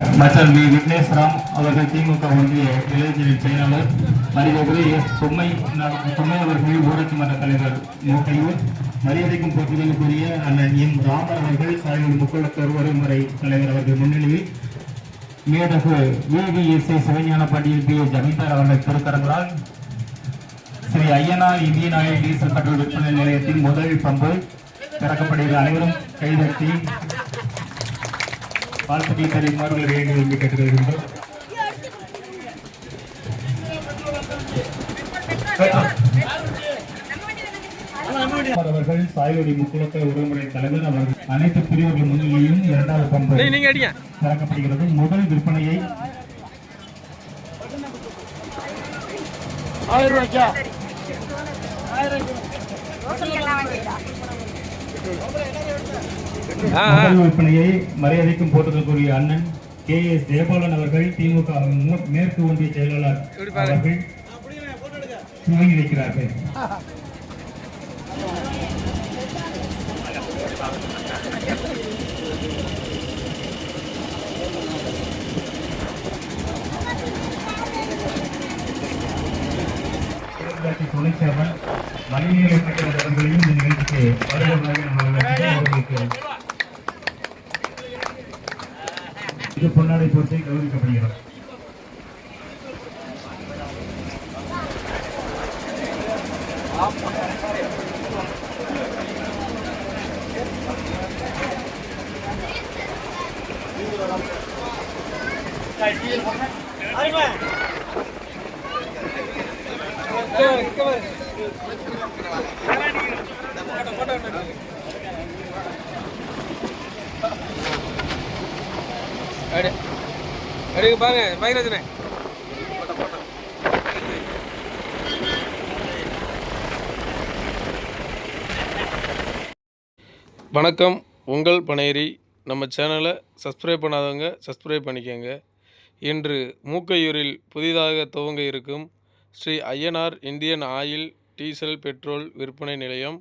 மச்சன் we Vigneswaram அவர்கள் திமுக ஒன்றிய இளைஞரின் செயலாளர் மரியாதை எஸ் பொம்மை பொம்மை அவர்கள் ஊராட்சி மன்ற தலைவர் மூக்கையூர் மரியாதைக்கும் போட்டிகளுக்குரிய அண்ணன் எம் ராமர் அவர்கள் சாயல் முக்குளத்தூர் ஒருமுறை தலைவர் அவர்கள் முன்னிலையில் மேதகு விவிஎஸ்ஐ சிவஞான பாண்டியன் பி ஜமீன்தார் அவர்கள் திருக்கரங்களால் Shri Ayyanar Indian Oil diesel petrol விற்பனை நிலையத்தின் முதல் பம்பு திறக்கப்படுகிற அனைவரும் கைதட்டி வாழ்த்துக்களை தருமாறு வேண்டும் என்று கேட்டுக்கொள்கின்றோம் அவர்கள் சாயலொடி முக்குளத்தை உறவுமுறை தலைவர் அவர்கள் அனைத்து பிரிவுகள் முன்னிலையும் இரண்டாவது பம்பு திறக்கப்படுகிறது. முதல் விற்பனையை ஆயிரம் ரூபாய்க்கா? ஆ ஆ. விற்பனையை மரியாதைக்கும் போட்டதற்குரிய அண்ணன் கே எஸ் ஜெயபாலன் அவர்கள் திமுக மேற்கு ஒன்றிய செயலாளர். அவர்கள் துவங்கி வைக்கிறார்கள் இது பொன்னாடை போட்டு கௌரவிக்கப்படுகிறது அடி. பாருங்க பயங்கரஜனே வணக்கம் உங்கள் பனேரி. நம்ம சேனலை சப்ஸ்கிரைப் பண்ணாதவங்க சப்ஸ்கிரைப் பண்ணிக்கோங்க. இன்று மூக்கையூரில் புதிதாக துவங்க இருக்கும் Shri Ayyanar Indian Oil diesel petrol விற்பனை நிலையம்.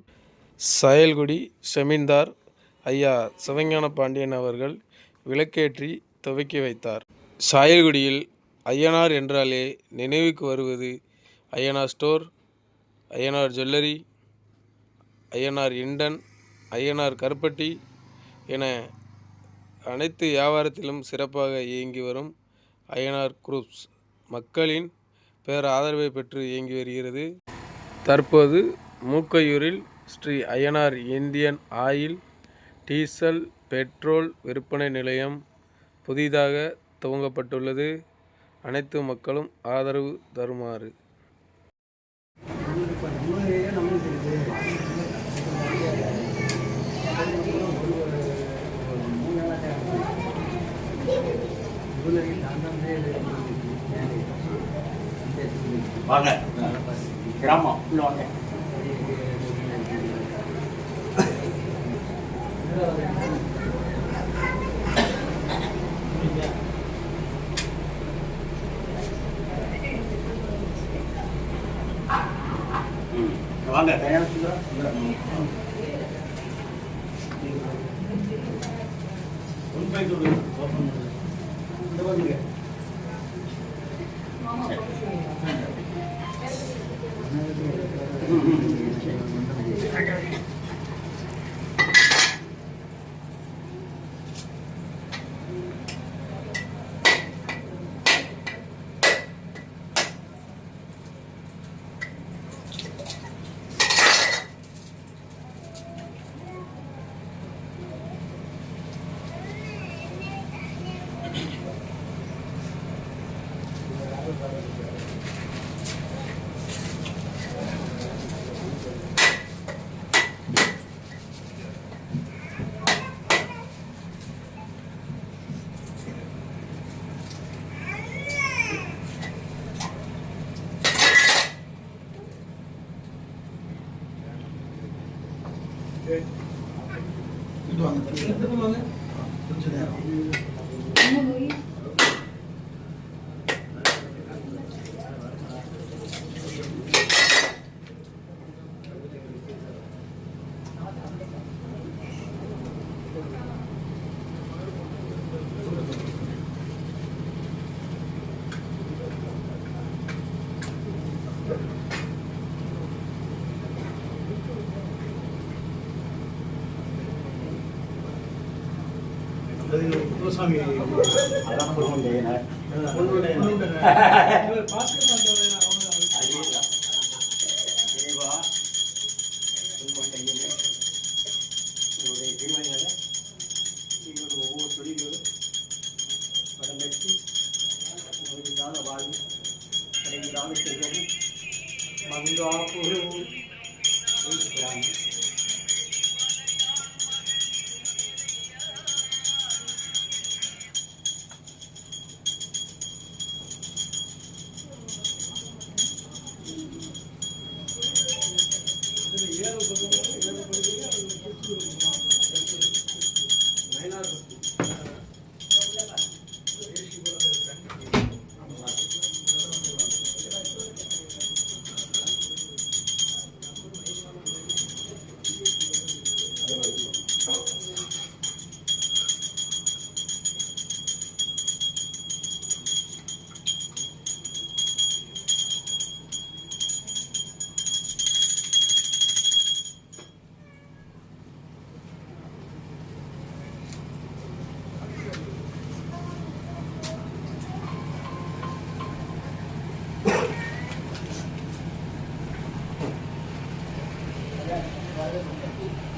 சயல்குடி செமீன்தார் ஐயா சிவஞான பாண்டியன் அவர்கள் விளக்கேற்றி துவக்கி வைத்தார். சாயல்குடியில் ஐயனார் என்றாலே நினைவுக்கு வருவது Ayyanar store Ayyanar jewellery Ayyanar Indane Ayyanar கருப்பட்டி என அனைத்து வியாபாரத்திலும் சிறப்பாக இயங்கி வரும் ஐயனார் குரூப்ஸ். மக்களின் பேர் ஆதரவை பெற்று இயங்கி வருகிறது. தற்போது மூக்கையூரில் Shri Ayyanar Indian Oil diesel petrol விற்பனை நிலையம் புதிதாக துவங்கப்பட்டுள்ளது. அனைத்து மக்களும் ஆதரவு தருமாறு. வாங்க. கிராமம் உள்ள வாங்க. வாங்க கல்யாண சுந்தரம் சுந்தரம். இந்த கொஞ்சம் நேரம். எங்களுடைய ஒவ்வொரு தொழில்களும் படம் பெற்று வாழ்வு கிடைக்காத செல்வமும் மகிழ்வாகவும் இருக்கிறாங்க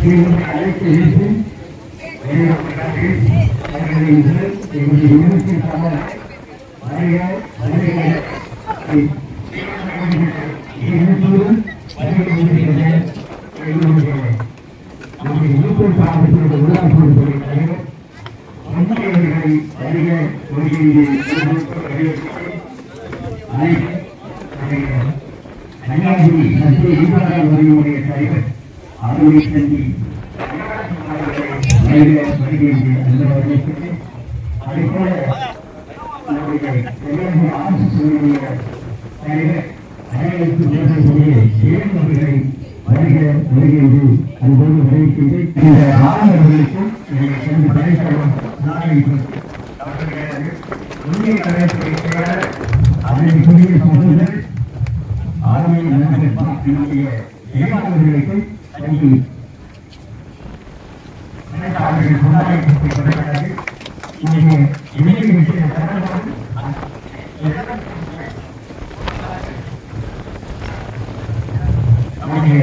எங்களுடைய நம்முடைய ஈக்குவல் பாடத்தினுடைய உள்ளாட்சி தலைவர் முன்னேறர்களை வருக அந்த அதேபோல நம்முடைய பேசக்கூடிய வருக அதுபோன்று இந்த மாணவர்களுக்கும் படைத்தளம் அதனுடைய சகோதரர் நன்றி எனக்கு அவர்கள் கொண்டாடப்பட்டு கொண்டிருக்கிறார்கள் இன்றைய இணைய விஷய தலைவர்கள் நம்முடைய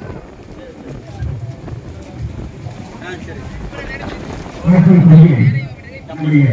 ஆயிரம் ஆயிரக்கணக்கான நம்முடைய